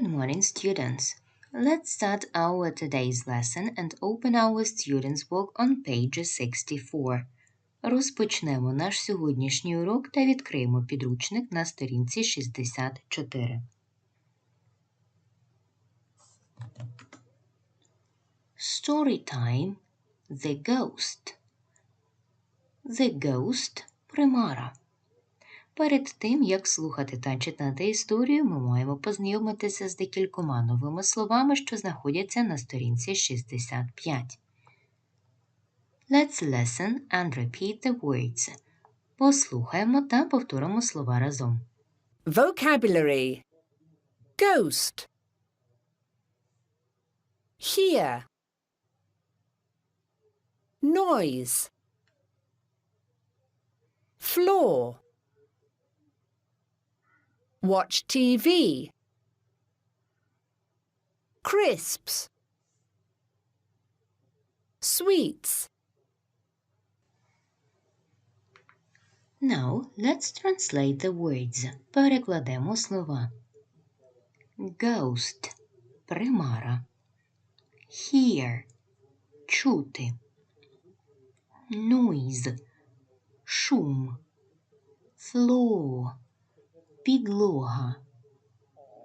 Good morning, students. Let's start our today's lesson and open our students' book on page 64. Розпочнемо наш сьогоднішній урок та відкриємо підручник на сторінці 64. Storytime The Ghost. The Ghost примара. Перед тим, як слухати та читати історію, ми маємо познайомитися з декількома новими словами, що знаходяться на сторінці 65. Let's listen and repeat the words. Послухаємо та повторимо слова разом. Vocabulary Ghost Hear Noise Floor Watch TV Crisps Sweets Now, let's translate the words. Перекладемо слова. Ghost – примара. Hear – чути. Noise – шум. Floor – підлога.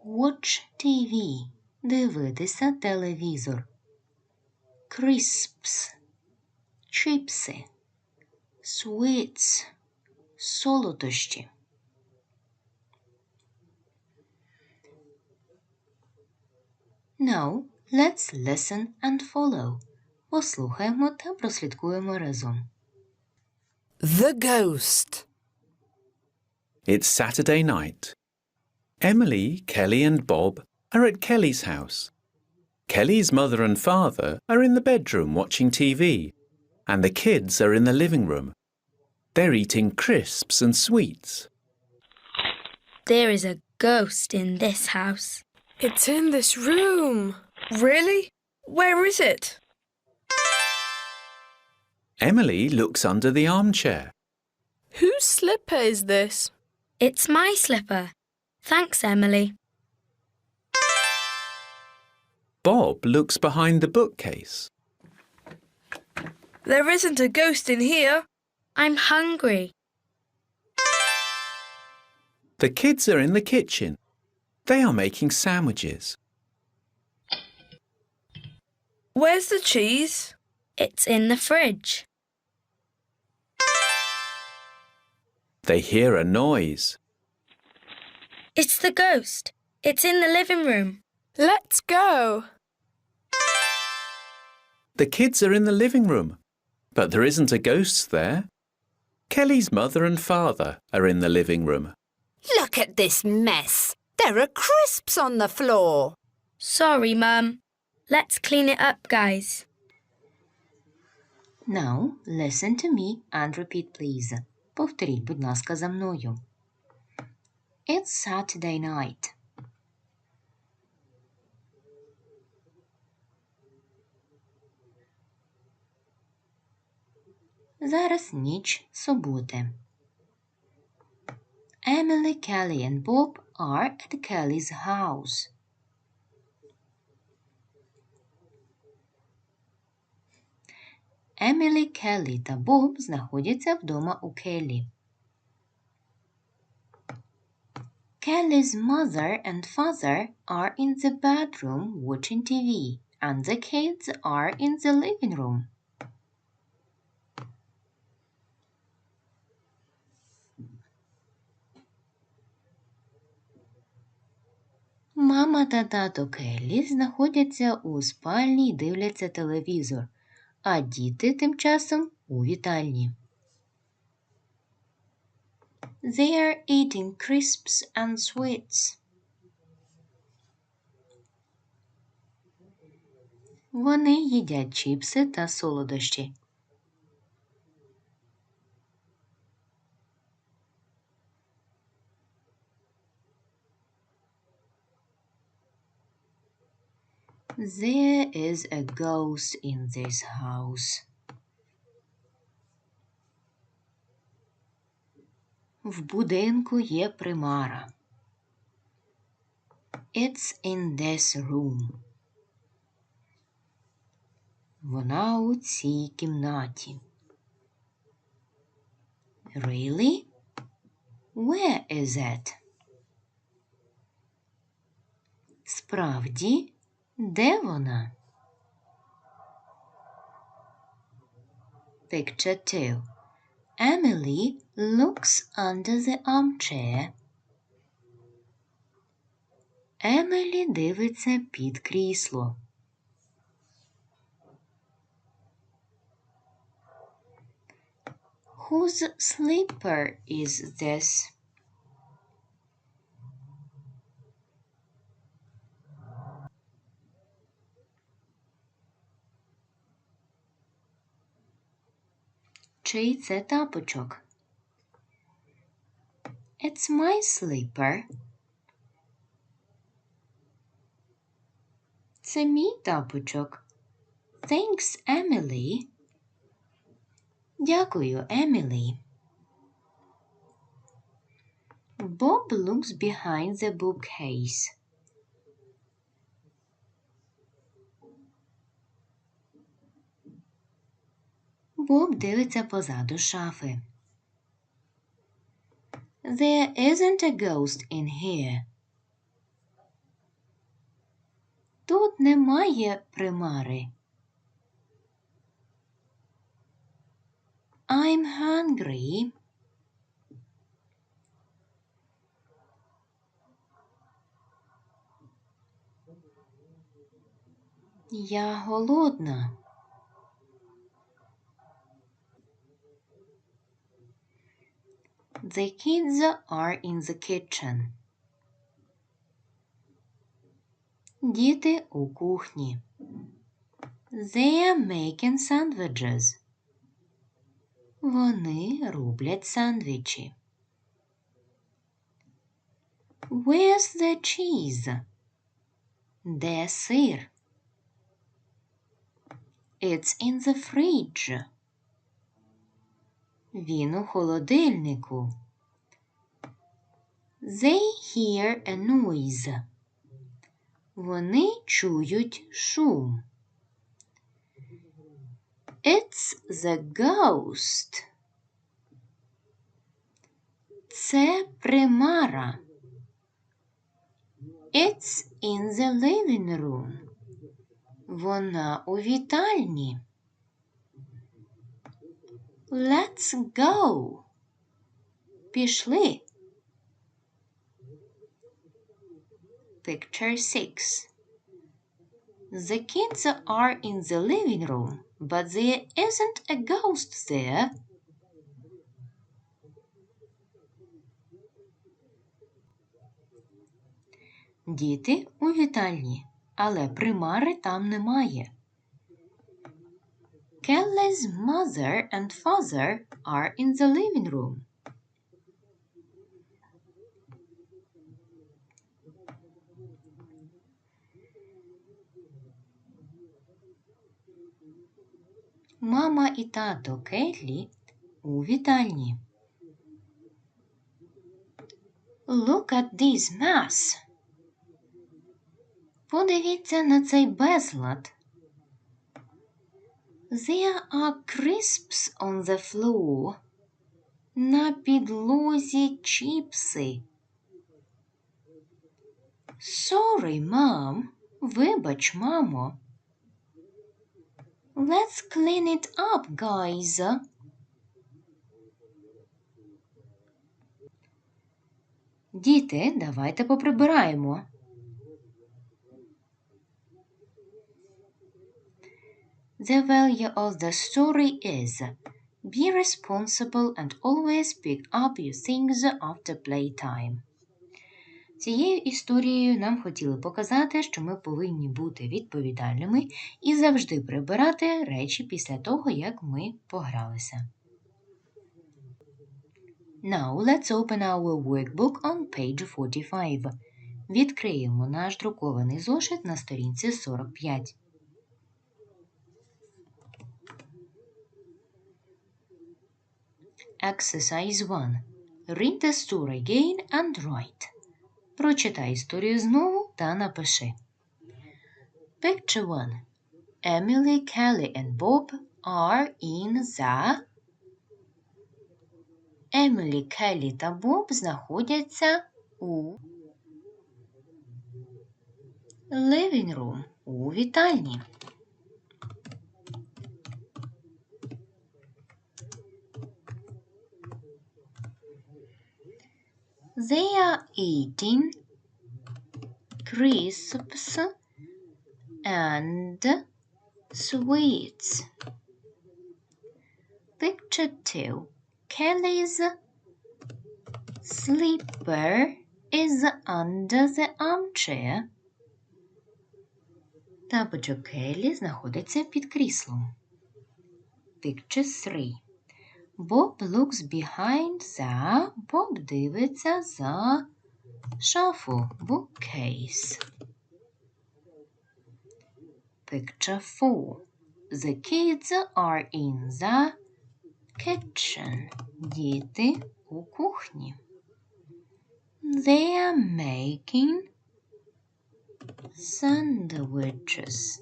Watch TV – дивитися телевізор. Crisps – чипси. Sweets – солодощі. Now, let's listen and follow. Послухаємо та прослідкуємо разом. The Ghost It's Saturday night. Emily, Kelly, and Bob are at Kelly's house. Kelly's mother and father are in the bedroom watching TV, and the kids are in the living room. They're eating crisps and sweets. There is a ghost in this house. It's in this room. Really? Where is it? Emily looks under the armchair. Whose slipper is this? It's my slipper. Thanks, Emily. Bob looks behind the bookcase. There isn't a ghost in here. I'm hungry. The kids are in the kitchen. They are making sandwiches. Where's the cheese? It's in the fridge. They hear a noise. It's the ghost. It's in the living room. Let's go. The kids are in the living room, but there isn't a ghost there. Kelly's mother and father are in the living room. Look at this mess. There are crisps on the floor. Sorry, Mum. Let's clean it up, guys. Now, listen to me and repeat, please. Повторіть, будь ласка, за мною. It's Saturday night. Зараз ніч суботи. Emily, Kelly and Bob are at Kelly's house. Емілі, Келлі та Боб знаходяться вдома у Келлі. Kelly's mother and father are in the bedroom watching TV, and the kids are in the living room. Мама та тато Келлі знаходяться у спальні і дивляться телевізор, а діти тим часом у вітальні. They are eating crisps and sweets. Вони їдять чіпси та солодощі. There is a ghost in this house. В будинку є примара. It's in this room. Вона у цій кімнаті. Really? Where is it? Справді, де вона? Picture 2. Emily looks under the armchair. Емелі дивиться під крісло. Whose slipper is this? Чий це тапочок? It's my slipper. Це мій тапочок. Thanks, Emily. Дякую, Емілі. Bob looks behind the bookcase. Боб дивиться позаду шафи. There isn't a ghost in here. Тут немає примари. I'm hungry. Я голодна. The kids are in the kitchen. Діти у кухні. They are making sandwiches. Вони роблять сандвічі. Where's the cheese? Де сир? It's in the fridge. Він у холодильнику. They hear a noise. Вони чують шум. It's the ghost. Це примара. It's in the living room. Вона у вітальні. Let's go. Пішли. Picture 6. The kids are in the living room, but there isn't a ghost there. Діти у вітальні, але примари там немає. Kelly's mother and father are in the living room. Мама і тато Келлі у вітальні. Look at this mess. Подивіться на цей безлад. There are crisps on the floor. На підлозі чіпси. Sorry, mom. Вибач, мамо. Let's clean it up, guys. Діти, давайте поприбираємо. The value of the story is be responsible and always pick up your things after playtime. Цією історією нам хотіли показати, що ми повинні бути відповідальними і завжди прибирати речі після того, як ми погралися. Now let's open our workbook on page 45. Відкриємо наш друкований зошит на сторінці 45. Exercise 1. Read the story again and write. Прочитай історію знову та напиши. Picture 1. Emily, Kelly and Bob are in the Емілі, Келлі та Боб знаходяться у living room у вітальні. They are eating crisps and sweets. Picture 2. Kelly's slipper is under the armchair. Тапочок Келлі знаходиться під кріслом. Picture 3. Bob looks behind the Боб дивиться за шафу bookcase. Picture 4. The kids are in the kitchen. Діти у кухні. They are making sandwiches.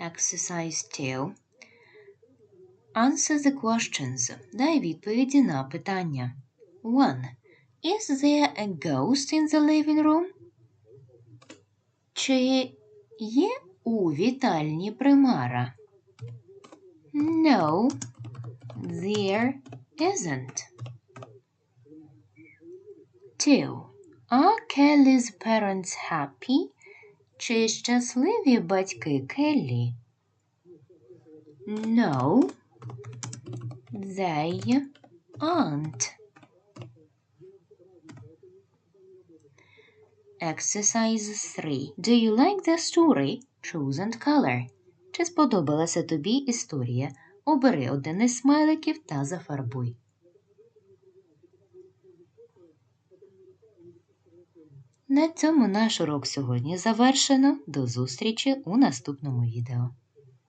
Exercise 2. Answer the questions. Дай відповіді на питання. 1. Is there a ghost in the living room? Чи є у вітальні примара? No, there isn't. 2. Are Kelly's parents happy? Чи щасливі батьки Келлі? No, they aren't. Exercise 3. Do you like the story? Choose and color. Чи сподобалася тобі історія? Обери один із смайликів та зафарбуй. На цьому наш урок сьогодні завершено. До зустрічі у наступному відео.